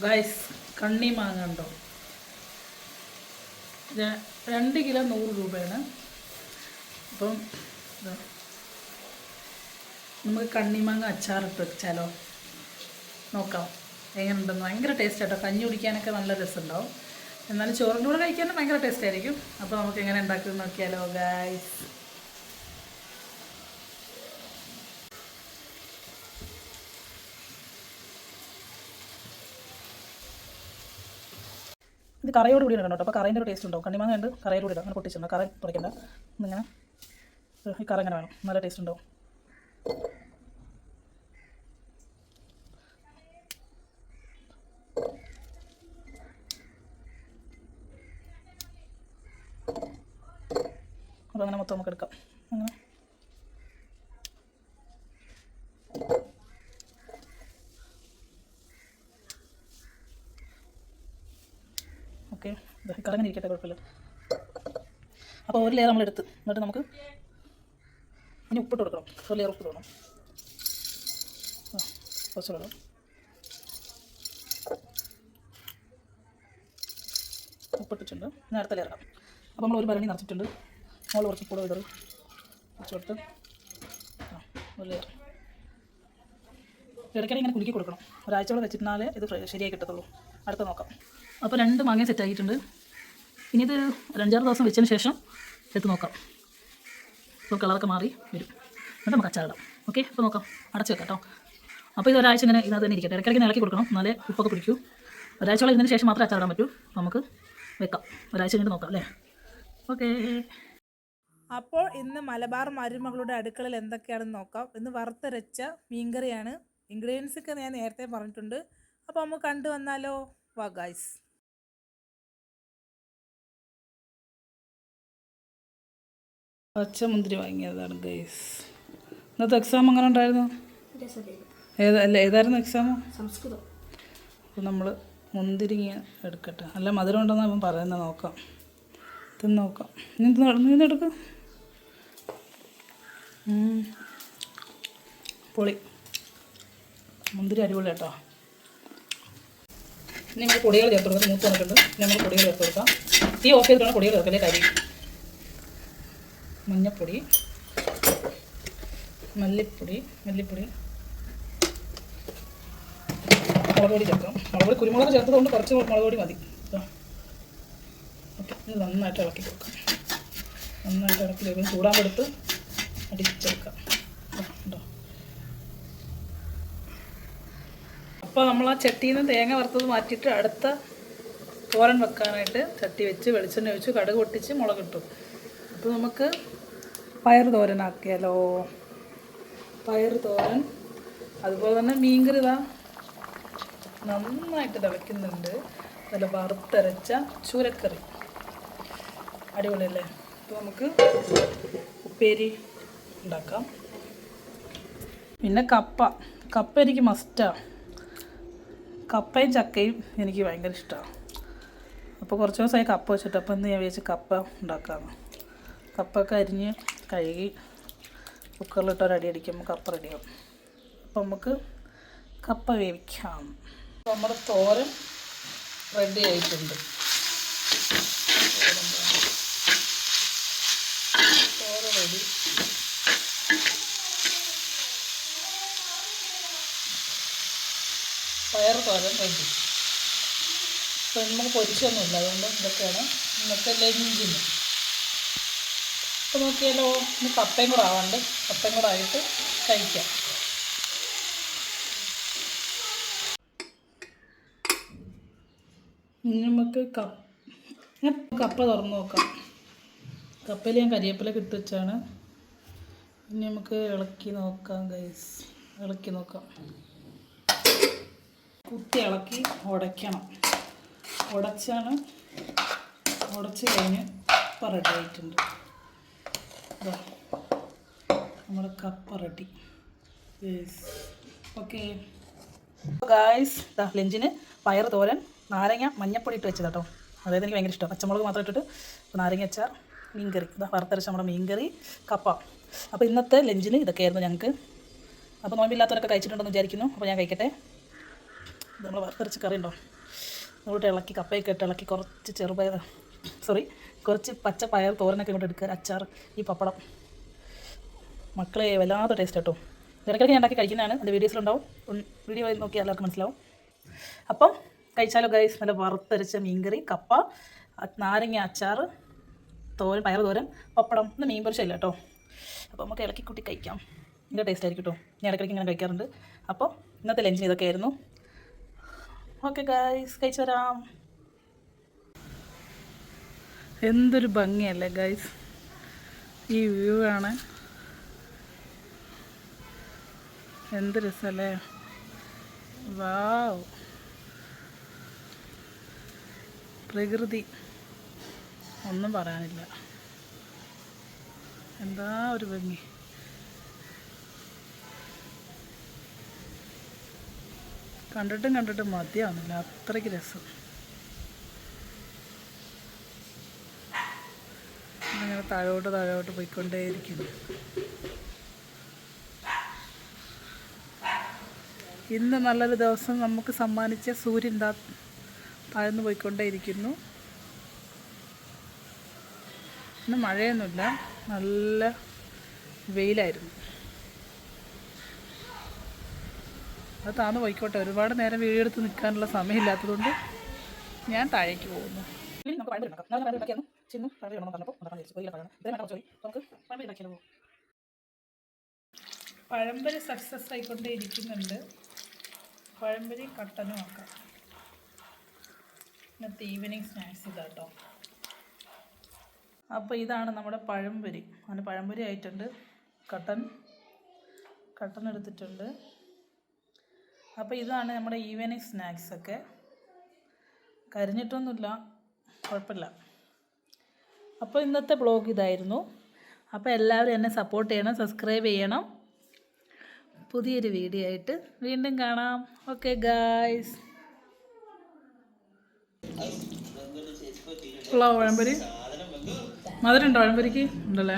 Guys കണ്ണി മാങ്ങ ഉണ്ടോ? രണ്ട് കിലോ നൂറ് രൂപയാണ്. അപ്പം. നമുക്ക് കണ്ണിമാങ്ങ അച്ചാറിട്ട് വെച്ചാലോ? നോക്കാം. എങ്ങനെയുണ്ടെന്ന്. ഭയങ്കര ടേസ്റ്റ് കേട്ടോ കഞ്ഞി കുടിക്കാനൊക്കെ നല്ല രസമുണ്ടാവും. എന്നാലും ചോറിന്റെ കൂടെ കഴിക്കാനും ഭയങ്കര ടേസ്റ്റ് ആയിരിക്കും. അപ്പോൾ നമുക്ക് എങ്ങനെ ഉണ്ടാക്കുമെന്ന് നോക്കിയാലോ ഗൈസ്. ഇത് കറയോട് കൂടി ഇടണം അപ്പോൾ കറേന്റെ ഒരു ടേസ്റ്റ് ഉണ്ടാവും. കണ്ണിമാങ്ങ ഉണ്ട് കറയോട് കൂടി ഇടാം. അങ്ങനെ പൊട്ടിച്ചു കറ പൊടിക്കണ്ട. ഇങ്ങനെ ഈ കറ ഇങ്ങനെ വേണം. നല്ല ടേസ്റ്റ് ഉണ്ടാവും. അപ്പോൾ അങ്ങനെ മൊത്തം നമുക്ക് എടുക്കാം അങ്ങനെ ഓക്കെ കറങ്ങനെ ഇരിക്കട്ടെ കുഴപ്പമില്ല. അപ്പോൾ ഒരു ലെയർ നമ്മൾ എടുത്ത് എന്നിട്ട് നമുക്ക് ഇനി ഉപ്പിട്ട് കൊടുക്കണം. ഒരു ലെയർ ഉപ്പ് ഇടണം ആ കുറച്ച് ഇടണം ഉപ്പിട്ടിട്ടുണ്ട്. നേരത്തെ ലെയർ ഇടാം. അപ്പോൾ നമ്മൾ ഒരു ഭരണി നിറച്ചിട്ടുണ്ട്. നമ്മൾ കുറച്ച് കൂടെ ഇടറ് കുറച്ച് കൊടുത്ത്. ആ ഒരു ലെയർ ഇടയ്ക്കിടെ ഇങ്ങനെ കുലുക്കി കൊടുക്കണം. ഒരാഴ്ചയോടെ വെച്ചിരുന്നാലേ ഇത് ശരിയായി കിട്ടത്തുള്ളൂ. അടുത്ത നോക്കാം. അപ്പോൾ രണ്ട് മാങ്ങ സെറ്റ് ആക്കിയിട്ടുണ്ട് ഇനി ഇത് അഞ്ചാറ് ദിവസം വെച്ചതിന് ശേഷം എടുത്ത് നോക്കാം. ഇപ്പോൾ കളറൊക്കെ മാറി വരും. എന്നിട്ട് നമുക്ക് അച്ചാറിടാം. ഓക്കെ? അപ്പോൾ നോക്കാം. അടച്ച് വെക്കാം കേട്ടോ. അപ്പോൾ ഇത് ഒരാഴ്ച ഇങ്ങനെ ഇതിനകത്ത് തന്നെ ഇരിക്കട്ടെ. ഇടയ്ക്കിടയ്ക്ക് ഇളക്കി കൊടുക്കണം. എന്നാലേ ഉപ്പൊക്കെ പിടിക്കൂ. ഒരാഴ്ചയോളം ഇതിന് ശേഷം മാത്രമേ അച്ചാറിടാൻ പറ്റൂ. നമുക്ക് വെക്കാം. ഒരാഴ്ച കഴിഞ്ഞിട്ട് നോക്കാം അല്ലേ? ഓക്കേ. അപ്പോൾ ഇന്ന് മലബാർ മരുമകളുടെ അടുക്കളയിൽ എന്തൊക്കെയാണെന്ന് നോക്കാം. ഇന്ന് വറുത്തരച്ച മീൻകറിയാണ്. ഇൻഗ്രീഡിയൻസ് ഒക്കെ ഞാൻ നേരത്തെ പറഞ്ഞിട്ടുണ്ട്. അപ്പോൾ നമുക്ക് കണ്ടു വന്നാലോ? വാ ഗായ്സ്. പച്ചമുന്തിരി വാങ്ങിയതാണ് ഗൈസ് ഇന്നത്തെ എക്സാം അങ്ങനെ ഉണ്ടായിരുന്നു? ഏത് അല്ല ഏതായിരുന്നു എക്സാം സംസ്കൃതം. അപ്പോൾ നമ്മൾ മുന്തിരിങ്ങ എടുക്കട്ടെ. അല്ല മധുരം ഉണ്ടെന്ന് അവൻ പറയുന്നത് നോക്കാം. തിന്ന് നോക്കാം. ഇനി നീ നീ എടുക്ക. പൊളി. മുന്തിരി അടിപൊളി കേട്ടോ. ഇനി നമ്മൾ പൊടികൾ ചേർത്ത് കൊടുക്കാം. മൂത്ത് ഇനി നമ്മൾ പൊടികൾ ചേർത്ത് കൊടുക്കാം. തീ ഓഫ് ചെയ്തിട്ടാണ് പൊടികൾ ചേർക്കലേ കരി മഞ്ഞപ്പൊടി മല്ലിപ്പൊടി മല്ലിപ്പൊടി മുളക് പൊടി ചേർക്കാം. മുളക് പൊടി കുരുമുളക് ചേർത്തതുകൊണ്ട് കുറച്ച് മുളക് പൊടി മതി. ഓക്കെ ഇത് നന്നായിട്ട് ഇളക്കി കൊടുക്കാം. നന്നായിട്ട് ഇളക്കി കൊടുക്കും. ചൂടാൻ കൊടുത്ത് അടിച്ചെടുക്കാം. അപ്പോൾ നമ്മൾ ആ ചട്ടിയിൽ നിന്ന് തേങ്ങ വറുത്തത് മാറ്റിയിട്ട് അടുത്ത തോരൻ വെക്കാനായിട്ട് ചട്ടി വെച്ച് വെളിച്ചെണ്ണ ഒഴിച്ച് കടുക് പൊട്ടിച്ച് മുളക് ഇട്ടു. അപ്പോൾ നമുക്ക് പയർ തോരനാക്കിയാലോ? പയർ തോരൻ അതുപോലെ തന്നെ മീൻകറി ഇതാ നന്നായിട്ട് തിളയ്ക്കുന്നുണ്ട്. നല്ല വറുത്തരച്ച ചൂരക്കറി. അടിപൊളിയല്ലേ? അപ്പോൾ നമുക്ക് ഉപ്പേരി ഉണ്ടാക്കാം. പിന്നെ കപ്പ. കപ്പ എനിക്ക് മസ്റ്റാണ് കപ്പയും ചക്കയും എനിക്ക് ഭയങ്കര ഇഷ്ടമാണ് അപ്പോൾ കുറച്ച് ദിവസമായി കപ്പ വെച്ചിട്ട് അപ്പോൾ ഇന്ന് ഞാൻ വിചാരിച്ച് കപ്പ ഉണ്ടാക്കാമെന്ന് കപ്പൊക്കെ അരിഞ്ഞ് കഴുകി കുക്കറിലിട്ട് ഒരടി അടി അടിക്കുമ്പോൾ കപ്പ റെഡിയാവും. അപ്പോൾ നമുക്ക് കപ്പ വേവിക്കാം. നമ്മുടെ തോരൻ റെഡി ആയിട്ടുണ്ട്. തോരൻ റെഡി പയർ തോരൻ റെഡി ഇപ്പം നമുക്ക് പൊരിച്ചൊന്നുമില്ല. അതുകൊണ്ട് ഇതൊക്കെയാണ് ഇന്നത്തെ ലഞ്ചിന്. അപ്പോൾ നോക്കിയാലോ? ഇനി കപ്പയും കൂടെ ആവാണ്ട്. കപ്പയും കൂടെ ആയിട്ട് കഴിക്കാം. ഇനി നമുക്ക് കപ്പ കപ്പ തുറന്ന് നോക്കാം. കപ്പയിൽ ഞാൻ കരിവേപ്പില ഇട്ട് വെച്ചാണ്. ഇനി നമുക്ക് ഇളക്കി നോക്കാം ഗൈസ് ഇളക്കി നോക്കാം. കുത്തി ഇളക്കി ഉടയ്ക്കണം. ഉടച്ചാണ് ഉടച്ച് കഴിഞ്ഞ് ഇതാ നമ്മുടെ കപ്പ റെഡി. ഓക്കെ ഗായ്സ് ദാ ലഞ്ചിന് പയർ തോരൻ നാരങ്ങ മഞ്ഞപ്പൊടി ഇട്ട് വെച്ചത് കേട്ടോ അതായത് എനിക്ക് ഭയങ്കര ഇഷ്ടമാണ് പച്ചമുളക് മാത്രം ഇട്ടിട്ട് നാരങ്ങ അച്ചാർ മീൻകറി. ഇതാ വറുത്തരച്ച നമ്മുടെ മീൻകറി കപ്പ. അപ്പോൾ ഇന്നത്തെ ലഞ്ചിന് ഇതൊക്കെയായിരുന്നു ഞങ്ങൾക്ക് അപ്പോൾ നോമ്പില്ലാത്തവരൊക്കെ കഴിച്ചിട്ടുണ്ടെന്ന് വിചാരിക്കുന്നു. അപ്പോൾ ഞാൻ കഴിക്കട്ടെ. നമ്മൾ വറുത്തരച്ച് കറി ഉണ്ടോ നമ്മളിട്ട് ഇളക്കി കപ്പയൊക്കെ ഇട്ട് ഇളക്കി കുറച്ച് ചെറുപയർ സോറി കുറച്ച് പച്ച പയർ തോരനൊക്കെ ഇങ്ങോട്ട് എടുക്കുക. അച്ചാർ ഈ പപ്പടം. മക്കളെ വല്ലാത്ത ടേസ്റ്റ് കേട്ടോ ഇടയ്ക്കിടയ്ക്ക് ഞാൻ ഉണ്ടാക്കി കഴിക്കുന്നതാണ്. എന്റെ വീഡിയോസിലുണ്ടാവും വീഡിയോ നോക്കി എല്ലാവർക്കും മനസ്സിലാവും. അപ്പം കഴിച്ചാലോ ഗൈസ് നല്ല വറുത്തരച്ച മീൻകറി കപ്പ നാരങ്ങ അച്ചാർ തോരൻ പയർ തോരൻ പപ്പടം ഇന്ന് മീൻ പൊരിച്ചല്ല കേട്ടോ. അപ്പോൾ നമുക്ക് ഇളക്കി കൂട്ടി കഴിക്കാം. ഇതിന്റെ ടേസ്റ്റ് ആയിരിക്കും കേട്ടോ. ഞാൻ ഇടയ്ക്കിടയ്ക്ക് ഇങ്ങനെ കഴിക്കാറുണ്ട്. അപ്പോൾ ഇന്നത്തെ ലഞ്ചിന് ഇതൊക്കെ ആയിരുന്നു ഓക്കെ ഗൈസ് കഴിച്ചു വരാം. എന്തൊരു ഭംഗിയല്ലേ ഗൈസ് ഈ വ്യൂ ആണ്. എന്ത് രസമല്ലേ വാവ്. പ്രകൃതി. ഒന്നും പറയാനില്ല. എന്താ ഒരു ഭംഗി. കണ്ടിട്ടും കണ്ടിട്ടും മതിയാവുന്നില്ല. അത്രയ്ക്ക് രസം. ഇങ്ങനെ താഴോട്ട് താഴോട്ട് പോയിക്കൊണ്ടേയിരിക്കും ഇന്ന് നല്ലൊരു ദിവസം നമുക്ക് സമ്മാനിച്ച സൂര്യൻ താ താഴ്ന്നു പോയിക്കൊണ്ടേയിരിക്കുന്നു. ഇന്ന് മഴയൊന്നുമില്ല. നല്ല വെയിലായിരുന്നു. അത് താന്ന് പോയിക്കോട്ടെ. ഒരുപാട് നേരം വീഡിയോ നിൽക്കാനുള്ള സമയമില്ലാത്തതുകൊണ്ട് ഞാൻ താഴേക്ക് പോകുന്നു. ചിന്നു പഴം വേണമെന്ന് പറഞ്ഞപ്പോൾ ഉണ്ടാക്കാൻ വിളിച്ചു പോയില്ല പഴം ഇത്രയും വേണ്ട ചോദി നമുക്ക് പഴം ഉണ്ടാക്കിയാലോ? പഴംപൊരി സക്സസ് ആയിക്കൊണ്ടേ ഇരിക്കുന്നുണ്ട് പഴംപൊരി കട്ടനും ആക്കാം ഇന്നത്തെ ഈവനിങ് സ്നാക്സ് ഇതാട്ടോ അപ്പോൾ ഇതാണ് നമ്മുടെ പഴംപൊരി. അങ്ങനെ പഴംപൊരി ആയിട്ടുണ്ട്. കട്ടൻ കട്ടൻ എടുത്തിട്ടുണ്ട്. അപ്പോൾ ഇതാണ് നമ്മുടെ ഈവനിങ് സ്നാക്സൊക്കെ കരിഞ്ഞിട്ടൊന്നുമില്ല. കുഴപ്പമില്ല. അപ്പോൾ ഇന്നത്തെ ബ്ലോഗ് ഇതായിരുന്നു. അപ്പോൾ എല്ലാവരും എന്നെ സപ്പോർട്ട് ചെയ്യണം സബ്സ്ക്രൈബ് ചെയ്യണം. പുതിയൊരു വീഡിയോ ആയിട്ട് വീണ്ടും കാണാം. ഓക്കെ ഗായ്സ് ഉള്ള വഴമ്പരി മധുരം ഉണ്ടോ പഴംപൊരിക്ക്? ഉണ്ടല്ലേ?